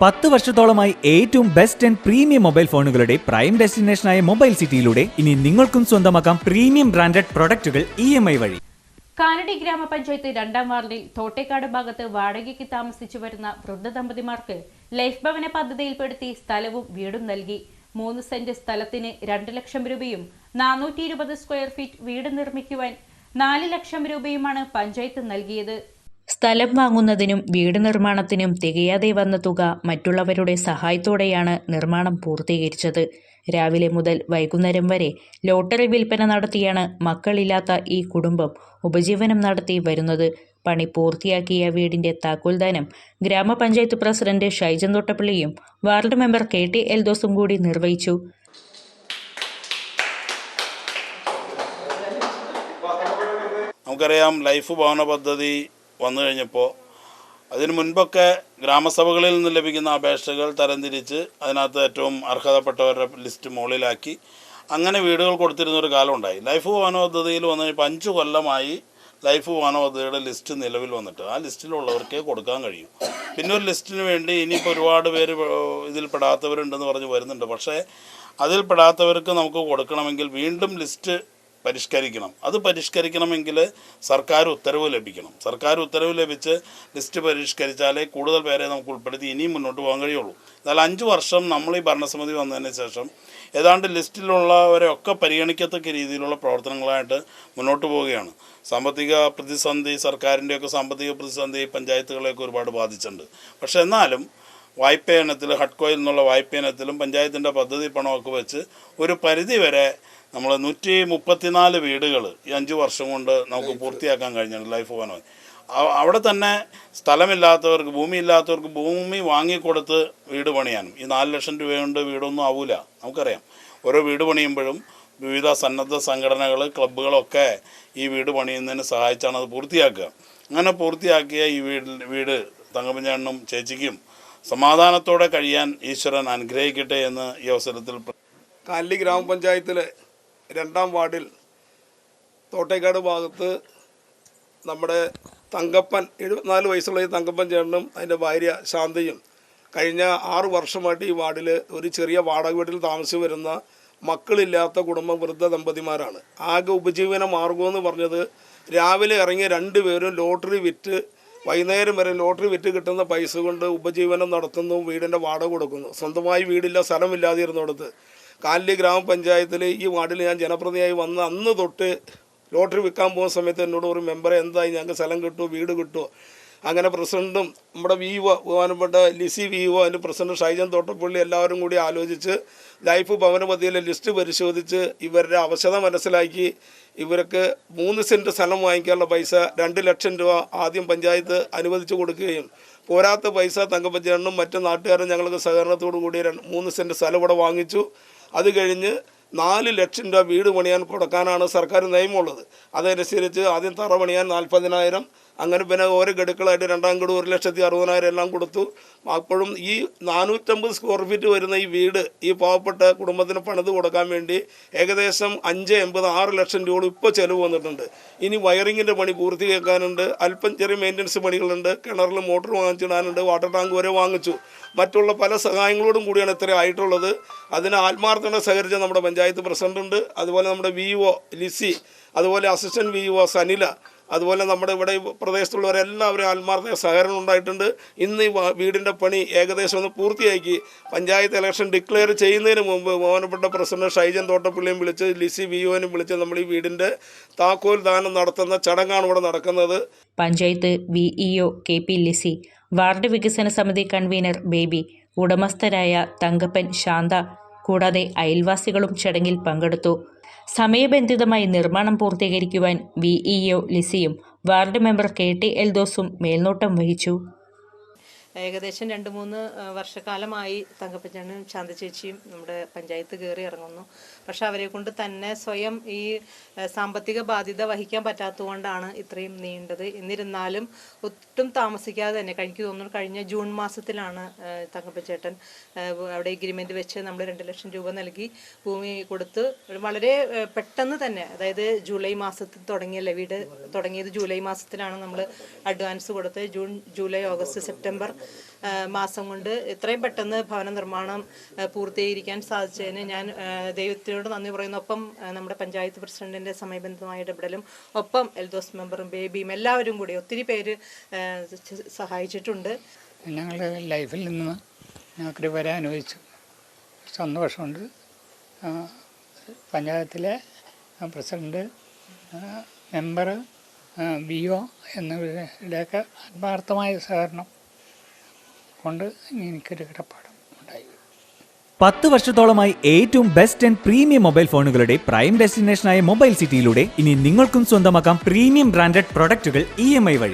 പത്ത് വർഷത്തോളമായി ഏറ്റവും ബെസ്റ്റ് ആൻഡ് പ്രീമിയം മൊബൈൽ ഫോണുകളുടെ പ്രൈം ഡെസ്റ്റിനേഷനായ മൊബൈൽ സിറ്റിയിലൂടെ ഇനി നിങ്ങൾക്കും സ്വന്തമാക്കാം പ്രീമിയം ബ്രാൻഡഡ് പ്രൊഡക്റ്റുകൾ ഇ എം ഐ വഴി. കാനടി ഗ്രാമപഞ്ചായത്ത് രണ്ടാം വാർഡിൽ തോട്ടേക്കാട് ഭാഗത്ത് വാടകയ്ക്ക് താമസിച്ചു വരുന്ന വൃദ്ധ ദമ്പതിമാർക്ക് ലൈഫ് ഭവന പദ്ധതിയിൽപ്പെടുത്തി സ്ഥലവും വീടും നൽകി. മൂന്ന് സെന്റ് സ്ഥലത്തിന് രണ്ട് ലക്ഷം രൂപയും നാനൂറ്റി സ്ക്വയർ ഫീറ്റ് വീട് നിർമ്മിക്കുവാൻ നാല് ലക്ഷം രൂപയുമാണ് പഞ്ചായത്ത് നൽകിയത്. സ്ഥലം വാങ്ങുന്നതിനും വീട് നിർമ്മാണത്തിനും തികയാതെ വന്ന തുക മറ്റുള്ളവരുടെ സഹായത്തോടെയാണ് നിർമ്മാണം പൂർത്തീകരിച്ചത്. രാവിലെ മുതൽ വൈകുന്നേരം വരെ ലോട്ടറി വിൽപ്പന നടത്തിയാണ് മക്കളില്ലാത്ത ഈ കുടുംബം ഉപജീവനം നടത്തി വരുന്നത്. പണി പൂർത്തിയാക്കിയ വീടിന്റെ താക്കോൽദാനം ഗ്രാമപഞ്ചായത്ത് പ്രസിഡന്റ് ഷൈജൻ തൊട്ടപ്പള്ളിയും വാർഡ് മെമ്പർ കെ ടി എൽദോസും കൂടി നിർവഹിച്ചു. നമുക്കറിയാം ലൈഫ് ഭവന പദ്ധതി വന്നു കഴിഞ്ഞപ്പോൾ അതിനു മുൻപൊക്കെ ഗ്രാമസഭകളിൽ നിന്ന് ലഭിക്കുന്ന അപേക്ഷകൾ തരംതിരിച്ച് അതിനകത്ത് ഏറ്റവും അർഹതപ്പെട്ടവരുടെ ലിസ്റ്റ് മുകളിലാക്കി അങ്ങനെ വീടുകൾ കൊടുത്തിരുന്ന ഒരു കാലം ഉണ്ടായി. ലൈഫ് ഭവന പദ്ധതിയിൽ വന്നു കഴിഞ്ഞപ്പോൾ അഞ്ച് കൊല്ലമായി ലൈഫ് ഭവന പദ്ധതിയുടെ ലിസ്റ്റ് നിലവിൽ വന്നിട്ട്. ആ ലിസ്റ്റിലുള്ളവർക്കേ കൊടുക്കാൻ കഴിയും. പിന്നെ ഒരു ലിസ്റ്റിന് വേണ്ടി ഇനിയിപ്പോൾ ഒരുപാട് പേര് ഇതിൽ പെടാത്തവരുണ്ടെന്ന് പറഞ്ഞ് വരുന്നുണ്ട്. പക്ഷേ അതിൽ പെടാത്തവർക്ക് നമുക്ക് കൊടുക്കണമെങ്കിൽ വീണ്ടും ലിസ്റ്റ് പരിഷ്കരിക്കണം. അത് പരിഷ്കരിക്കണമെങ്കിൽ സർക്കാർ ഉത്തരവ് ലഭിക്കണം. സർക്കാർ ഉത്തരവ് ലഭിച്ച് ലിസ്റ്റ് പരിഷ്കരിച്ചാലേ കൂടുതൽ പേരെ നമുക്ക് ഉൾപ്പെടുത്തി ഇനിയും മുന്നോട്ട് പോകാൻ കഴിയുള്ളൂ. എന്നാൽ അഞ്ച് വർഷം നമ്മൾ ഈ ഭരണസമിതി വന്നതിന് ശേഷം ഏതാണ്ട് ലിസ്റ്റിലുള്ളവരെ ഒക്കെ പരിഗണിക്കത്തക്ക രീതിയിലുള്ള പ്രവർത്തനങ്ങളായിട്ട് മുന്നോട്ട് പോവുകയാണ്. സാമ്പത്തിക പ്രതിസന്ധി സർക്കാരിന്റെയൊക്കെ സാമ്പത്തിക പ്രതിസന്ധി പഞ്ചായത്തുകളെയൊക്കെ ഒരുപാട് ബാധിച്ചിട്ടുണ്ട്. പക്ഷേ എന്നാലും വായ്പ ഇനത്തിൽ ഹഡ്കോയിൽ നിന്നുള്ള വായ്പ ഇനത്തിലും പഞ്ചായത്തിന്റെ പദ്ധതി പണമൊക്കെ വെച്ച് ഒരു പരിധി വരെ നമ്മൾ നൂറ്റി മുപ്പത്തിനാല് വീടുകൾ ഈ അഞ്ച് വർഷം കൊണ്ട് നമുക്ക് പൂർത്തിയാക്കാൻ കഴിഞ്ഞിട്ടുണ്ട് ലൈഫ് ഭവനം അവിടെ തന്നെ സ്ഥലമില്ലാത്തവർക്ക് ഭൂമി ഇല്ലാത്തവർക്ക് ഭൂമി വാങ്ങിക്കൊടുത്ത് വീട് പണിയാനും. ഈ നാല് ലക്ഷം രൂപ കൊണ്ട് വീടൊന്നും ആവൂല നമുക്കറിയാം. ഓരോ വീട് പണിയുമ്പോഴും വിവിധ സന്നദ്ധ സംഘടനകൾ ക്ലബ്ബുകളൊക്കെ ഈ വീട് പണിയുന്നതിന് സഹായിച്ചാണ് അത് പൂർത്തിയാക്കുക. അങ്ങനെ പൂർത്തിയാക്കിയ ഈ വീട് വീട് തങ്കപ്പഞ്ചാണ്ണും ചേച്ചിക്കും സമാധാനത്തോടെ കഴിയാൻ ഈശ്വരൻ അനുഗ്രഹിക്കട്ടെ എന്ന് ഈ അവസരത്തിൽ കാലി ഗ്രാമപഞ്ചായത്തിലെ രണ്ടാം വാർഡിൽ തോട്ടേക്കാട് ഭാഗത്ത് നമ്മുടെ തങ്കപ്പൻ എഴുപത്തിനാല് വയസ്സുള്ള ഈ തങ്കപ്പൻ ചേട്ടനും അതിന്റെ ഭാര്യ ശാന്തയും കഴിഞ്ഞ ആറു വർഷമായിട്ട് ഈ വാർഡിൽ ഒരു ചെറിയ വാടക വീട്ടിൽ താമസിച്ച് വരുന്ന മക്കളില്ലാത്ത കുടുംബ വൃദ്ധ ദമ്പതിമാരാണ്. ആകെ ഉപജീവന മാർഗമെന്ന് പറഞ്ഞത് രാവിലെ ഇറങ്ങിയ രണ്ടുപേരും ലോട്ടറി വിറ്റ് വൈകുന്നേരം വരെ ലോട്ടറി വിറ്റ് കിട്ടുന്ന പൈസ കൊണ്ട് ഉപജീവനം നടത്തുന്നു വീടിന്റെ വാടക കൊടുക്കുന്നു. സ്വന്തമായി വീടില്ല സ്ഥലമില്ലാതിരുന്നിടത്ത്. കാലി ഗ്രാമപഞ്ചായത്തിൽ ഈ വാർഡിൽ ഞാൻ ജനപ്രതിനിധിയായി വന്ന അന്ന് തൊട്ട് ലോട്ടറി വിൽക്കാൻ പോകുന്ന സമയത്ത് എന്നോട് ഒരു മെമ്പറെ എന്തായി? ഞങ്ങൾക്ക് സ്ഥലം കിട്ടുമോ വീട് കിട്ടുമോ അങ്ങനെ പ്രസിഡന്റും നമ്മുടെ വി ഒ ബഹുമാനപ്പെട്ട ലിസി വി ഒ അതിന്റെ പ്രസിഡന്റ് ഷൈജൻ തോട്ടപ്പള്ളി എല്ലാവരും കൂടി ആലോചിച്ച് ലൈഫ് ഭവന പദ്ധതിയിലെ ലിസ്റ്റ് പരിശോധിച്ച് ഇവരുടെ അവശത മനസ്സിലാക്കി. ഇവർക്ക് മൂന്ന് സെന്റ് സ്ഥലം വാങ്ങിക്കാനുള്ള പൈസ രണ്ട് ലക്ഷം രൂപ ആദ്യം പഞ്ചായത്ത് അനുവദിച്ചു കൊടുക്കുകയും പോരാത്ത പൈസ തങ്കപ്പഞ്ചേട്ടനും മറ്റു നാട്ടുകാരും ഞങ്ങൾക്ക് സഹകരണത്തോടു കൂടി മൂന്ന് സെന്റ് സ്ഥലം ഇവിടെ വാങ്ങിച്ചു. അത് കഴിഞ്ഞ് നാല് ലക്ഷം രൂപ വീട് പണിയാൻ കൊടുക്കാനാണ് സർക്കാർ നിയമമുള്ളത്. അതനുസരിച്ച് ആദ്യം തറ പണിയാൻ നാൽപ്പതിനായിരം അങ്ങനെ പിന്നെ ഓരോ ഗഡുക്കളായിട്ട് രണ്ടാം ഗഡു ഒരു ലക്ഷത്തി അറുപതിനായിരം എല്ലാം കൊടുത്തു. അപ്പോഴും ഈ നാനൂറ്റമ്പത് സ്ക്വയർ ഫീറ്റ് വരുന്ന ഈ വീട് ഈ പാവപ്പെട്ട കുടുംബത്തിന് പണിത് കൊടുക്കാൻ വേണ്ടി ഏകദേശം അഞ്ച് എൺപത് ആറ് ലക്ഷം രൂപ ഇപ്പോൾ ചിലവ് വന്നിട്ടുണ്ട്. ഇനി വയറിങ്ങിന്റെ പണി പൂർത്തിയാക്കാനുണ്ട് അല്പം ചെറിയ മെയിന്റനൻസ് പണികളുണ്ട്. കിണറിൽ മോട്ടോർ വാങ്ങിച്ചിടാനുണ്ട്. വാട്ടർ ടാങ്ക് വരെ വാങ്ങിച്ചു. മറ്റുള്ള പല സഹായങ്ങളോടും കൂടിയാണ് ഇത്ര ആയിട്ടുള്ളത്. അതിന് ആത്മാർത്ഥത സഹകരിച്ച നമ്മുടെ പഞ്ചായത്ത് പ്രസിഡന്റ് അതുപോലെ നമ്മുടെ വി ഒ ലിസി അതുപോലെ അസിസ്റ്റന്റ് വി ഒ സനില അതുപോലെ നമ്മുടെ ഇവിടെ പ്രദേശത്തുള്ളവരെല്ലാവരും ആത്മാർത്ഥ സഹകരണം ഉണ്ടായിട്ടുണ്ട്. ഇന്ന് ഈ വീടിന്റെ പണി ഏകദേശം ഒന്ന് പൂർത്തിയാക്കി. പഞ്ചായത്ത് ഇലക്ഷൻ ഡിക്ലെയർ ചെയ്യുന്നതിന് മുമ്പ് ബഹുമാനപ്പെട്ട പ്രസിഡന്റ് ഷൈജൻ തോട്ടപ്പള്ളിയും വിളിച്ച് ലിസി വി ഒനും വിളിച്ച് നമ്മൾ ഈ വീടിന്റെ താക്കോൽ ദാനം നടത്തുന്ന ചടങ്ങാണ് ഇവിടെ നടക്കുന്നത്. Panchayat V K P Lissy ward വികസന സമിതി കൺവീനർ ബേബി ഉടമസ്ഥരായ തങ്കപ്പൻ ശാന്ത കൂടാതെ അയൽവാസികളും ചടങ്ങിൽ പങ്കെടുത്തു. സമയബന്ധിതമായി നിർമ്മാണം പൂർത്തീകരിക്കുവാൻ വി ഇ ഒ ലിസിയും വാർഡ് മെമ്പർ കെ ടി എൽദോസും മേൽനോട്ടം വഹിച്ചു. ഏകദേശം രണ്ട് മൂന്ന് വർഷക്കാലമായി തങ്കപ്പച്ചനും ശാന്ത ചേച്ചിയും നമ്മുടെ പഞ്ചായത്ത് കയറി ഇറങ്ങുന്നു. പക്ഷെ അവരെ കൊണ്ട് തന്നെ സ്വയം ഈ സാമ്പത്തിക ബാധ്യത വഹിക്കാൻ പറ്റാത്തതുകൊണ്ടാണ് ഇത്രയും നീണ്ടത്. എന്നിരുന്നാലും ഒട്ടും താമസിക്കാതെ തന്നെ എനിക്ക് തോന്നുന്നു കഴിഞ്ഞ ജൂൺ മാസത്തിലാണ് തങ്കപ്പച്ചേട്ടൻ അവിടെ എഗ്രിമെന്റ് വെച്ച് നമ്മൾ രണ്ട് ലക്ഷം രൂപ നൽകി ഭൂമി കൊടുത്ത് വളരെ പെട്ടെന്ന് തന്നെ അതായത് ജൂലൈ മാസത്തിൽ തുടങ്ങിയല്ലേ വീട് തുടങ്ങിയത് ജൂലൈ മാസത്തിലാണ് നമ്മൾ അഡ്വാൻസ് കൊടുത്ത് ജൂൺ ജൂലൈ ഓഗസ്റ്റ് സെപ്റ്റംബർ മാസം കൊണ്ട് എത്രയും പെട്ടെന്ന് ഭവന നിർമ്മാണം പൂർത്തീകരിക്കാൻ സാധിച്ചതിന് ഞാൻ ദൈവത്തിനോട് നന്ദി പറയുന്നു. ഒപ്പം നമ്മുടെ പഞ്ചായത്ത് പ്രസിഡന്റിന്റെ സമയബന്ധമായ ഇടപെടലും ഒപ്പം എൽദോസ് മെമ്പറും ബേബിയും എല്ലാവരും കൂടി ഒത്തിരി പേര് സഹായിച്ചിട്ടുണ്ട്. ഞങ്ങളുടെ ലൈഫിൽ നിന്ന് ഞങ്ങൾക്ക് വരാൻ അനുവദിച്ചു സന്തോഷമുണ്ട്. പഞ്ചായത്തിലെ പ്രസിഡന്റ് മെമ്പർ ബി ഒ എന്നിവരുടെയൊക്കെ ആത്മാർത്ഥമായ സഹകരണം കൊണ്ട് എനിക്കൊരു കിടപ്പാടം ഉണ്ടായി പത്ത് വർഷത്തോളമായി ഏറ്റവും ബെസ്റ്റ് ആൻഡ് പ്രീമിയം മൊബൈൽ ഫോണുകളുടെ പ്രൈം ഡെസ്റ്റിനേഷനായ മൊബൈൽ സിറ്റിയിലൂടെ ഇനി നിങ്ങൾക്കും സ്വന്തമാക്കാം പ്രീമിയം ബ്രാൻഡഡ് പ്രൊഡക്റ്റുകൾ ഇ എം ഐ വഴി.